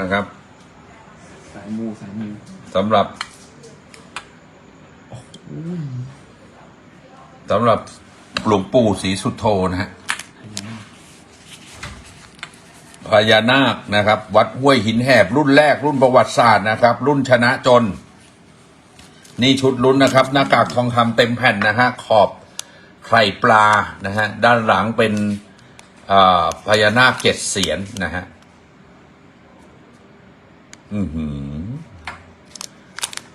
นะครับ สายมูสายมูสำหรับสำหรับหลวงปู่ศรีสุโธนะฮะพญานาคนะครับ วัดห้วยหินแหบรุ่นแรกรุ่นประวัติศาสตร์นะครับ รุ่นชนะจน นี่ชุดลุ้นนะครับ หน้ากากทองคำเต็มแผ่นนะฮะขอบไข่ปลานะฮะด้านหลังเป็นอ่าพญานาคเจ็ดเสียนนะฮะ อือหือ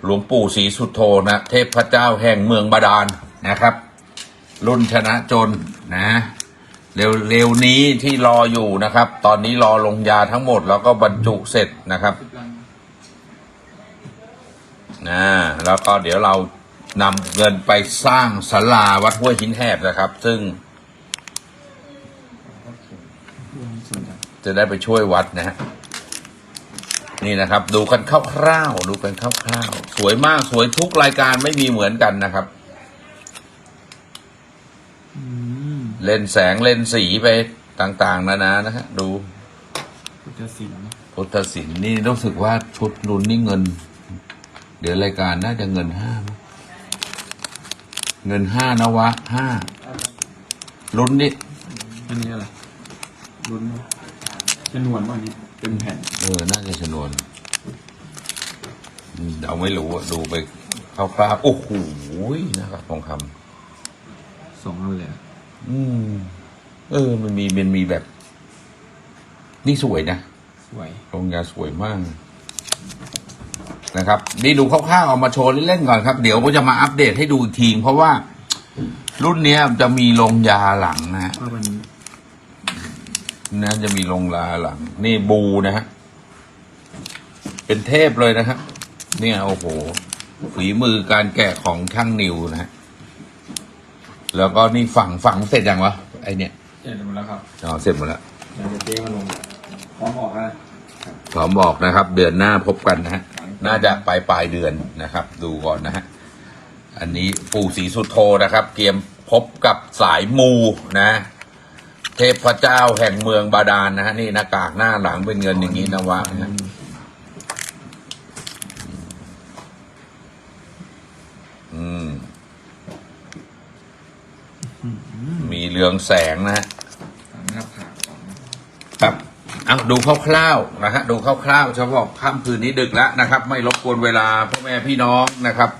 หลวงปู่ศรีสุโธนะเทพเจ้าแห่งเมืองบาดาลนะครับ รุ่นชนะจนนะ เร็วเร็วนี้ที่รออยู่นะครับ ตอนนี้รอลงยาทั้งหมด แล้วก็บรรจุเสร็จนะครับนะแล้วก็เดี๋ยวเรานำเงินไปสร้างศาลาวัดห้วยหินแหบนะครับ ซึ่ง จะได้ไปช่วยวัดนะฮะ นี่นะครับ ดูกันคร่าวๆดูกันคร่าวๆสวยมากสวยทุกรายการไม่มีเหมือนกันนะครับอืมเล่นแสงเล่นสีไปต่าง ๆ นานานะฮะดูพุทธศิลป์พุทธศิลป์นี่รู้สึกว่าชุดรุนนี่เงิน เดี๋ยวรายการน่าจะเงินห้ามั้งเงินห้านวะห้าลุ้นนี่อันนี้อะไรลุ้น ชนวนว่านี้เป็นแผ่น เออ น่าจะชนวนอืมเราไม่รู้อะดูไปคร่าวๆโอ้โหนะครับทองคสองอันเลยอะำอืม เออ มันมีมันมีแบบ นี่สวยนะสวย โรงยาสวยมาก นะครับ นี่ดูคร่าวๆเอามาโชว์เล่นๆก่อนครับ เดี๋ยวก็จะมาอัปเดตให้ดูอีกที เพราะว่า รุ่นเนี้ยจะมีโรงยาหลังนะฮะเพราะมัน นะจะมีโรงยาหลัง นี่บูนะฮะ เป็นเทพเลยนะครับ เนี่ยโอ้โห ฝีมือการแกะของช่างนิวนะฮะ แล้วก็นี่ฝังฝังเสร็จยังวะไอเนี่ยเสร็จหมดแล้วครับอ๋อเสร็จหมดแล้วเดี๋ยวจะเจ๊มาลงพร้อมออกแล้วพร้อมบอกนะครับ เดือนหน้าพบกันนะฮะ น่าจะปลายปลายเดือนนะครับ ดูก่อนนะฮะ อันนี้ปู่ศรีสุโธนะครับเตรียมพบกับสายมูนะ เทพเจ้าแห่งเมืองบาดาลนะฮะนี่หน้ากากหน้าหลังเป็นเงินอย่างนี้นะวะนะฮะอืม มีเรืองแสงนะฮะสามหน้าผากสองครับเอาดูคร่าวๆนะฮะดูคร่าวๆเฉพาะค่ำคืนนี้ดึกแล้วนะครับ ไม่รบกวนเวลาพ่อแม่พี่น้องนะครับ